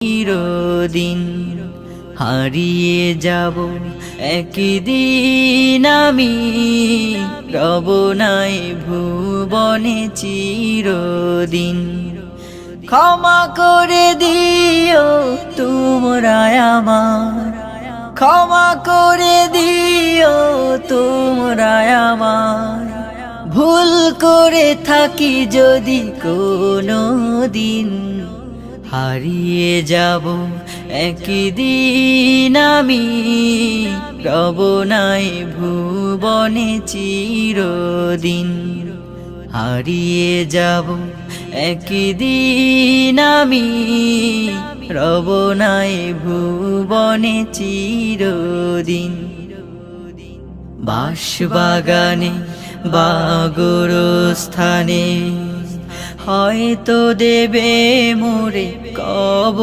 চিরদিন হারিয়ে যাব। একদিন আমি রব নাই ভুবনে চিরদিন। ক্ষমা করে দিও তোমরা আমার। ক্ষমা করে দিও তোমরা আমার। ভুল করে থাকি যদি কোনো দিন হারিয়ে যাব একদিন আমি। রব নাই ভুবনে চিরদিন। হারিয়ে যাব একদিন আমি। রব নাই ভুবনে চিরদিন। বাঁশবাগানে বাগর স্থানে হয়তো দেবে মোরে কব